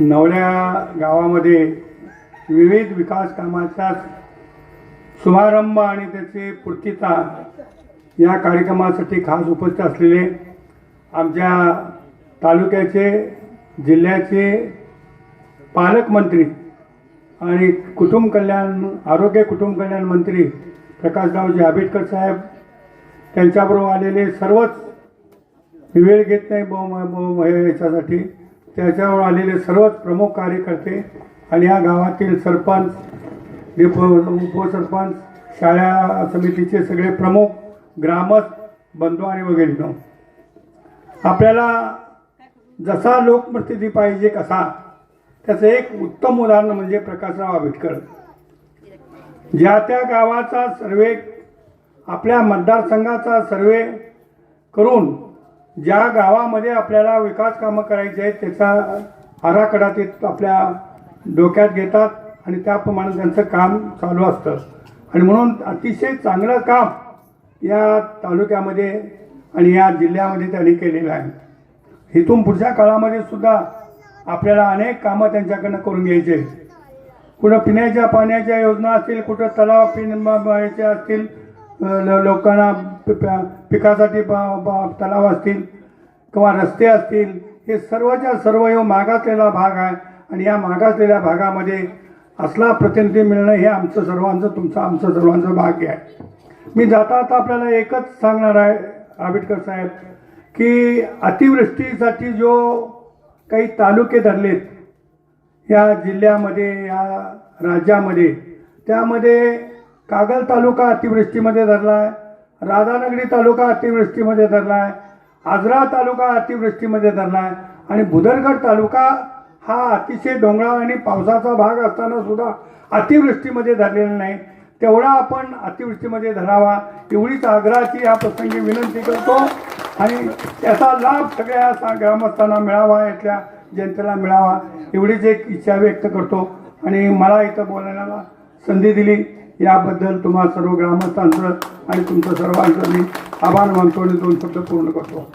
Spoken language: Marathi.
नवल्या गावामध्ये विविध विकास कामाचा शुभारंभ आणि त्याची पूर्तीता या कार्यक्रमासाठी खास उपस्थित असलेले आमच्या तालुक्याचे जिल्ह्याचे पालकमंत्री आणि कुटुंब कल्याण आरोग्य कुटुंब कल्याण मंत्री प्रकाशरावजी आंबेडकर साहेब त्यांच्याबरोबर आलेले सर्वच वेळ घेत नाही ब- याच्यासाठी. त्याच्यावर आलेले सर्वच प्रमुख कार्यकर्ते आणि या गावातील सरपंच उप उपसरपंच शाळा समितीचे सगळे प्रमुख ग्रामस्थ बंधू आणि वगैरे आपल्याला जसा लोकप्रतिनिधी पाहिजे कसा त्याचं एक उत्तम उदाहरण म्हणजे प्रकाशराव आंबेडकर. ज्या त्या गावाचा सर्वे आपल्या मतदारसंघाचा सर्वे करून ज्या गावामध्ये आपल्याला विकास कामं करायची आहेत त्याचा आराखडा ते आपल्या डोक्यात घेतात आणि त्याप्रमाणे त्यांचं काम चालू असतं आणि म्हणून अतिशय चांगलं काम या तालुक्यामध्ये आणि या जिल्ह्यामध्ये त्यांनी केलेलं आहे इथून पुढच्या काळामध्ये सुद्धा आपल्याला अनेक कामं त्यांच्याकडनं करून घ्यायचे आहेत. कुठं पिण्याच्या पाण्याच्या योजना असतील कुठं तलाव पिण्याच्या असतील लोकांना प- पिकासाठी ब- ब- तलाव असतील किंवा रस्ते असतील हे सर्वच्या सर्व हे मागासलेला भाग आहे. आणि या मागासलेल्या भागामध्ये असला प्रतिनिधी मिळणं हे आमचं सर्वांचं तुमचं आमचं सर्वांचं भाग्य आहे. मी जाता आता आपल्याला एकच सांगणार आहे आंबेडकर साहेब की अतिवृष्टीसाठी जो काही तालुके धरलेत या जिल्ह्यामध्ये या राज्यामध्ये त्यामध्ये कागल तालुका अतिवृष्टीमध्ये धरला आहे राधानगरी तालुका अतिवृष्टीमध्ये धरला आहे आजरा तालुका अतिवृष्टीमध्ये धरला आहे आणि भुदरगड तालुका हा अतिशय डोंगराळ आणि पावसाचा भाग असताना सुद्धा अतिवृष्टीमध्ये धरलेला नाही. तेवढा आपण अतिवृष्टीमध्ये धरावा. एवढीच आग्रहाची या प्रसंगी विनंती करतो. आणि त्याचा लाभ सगळ्या सा- ग्रामस्थांना मिळावा यातल्या जनतेला मिळावा. एवढीच एक इच्छा व्यक्त करतो. आणि मला इथं बोलण्याला संधी दिली. याबद्दल तुम्हा सर्व ग्रामस्थांचं आणि तुमचं सर्वांचं मी आभार मानतो आणि दोन शब्द पूर्ण करतो.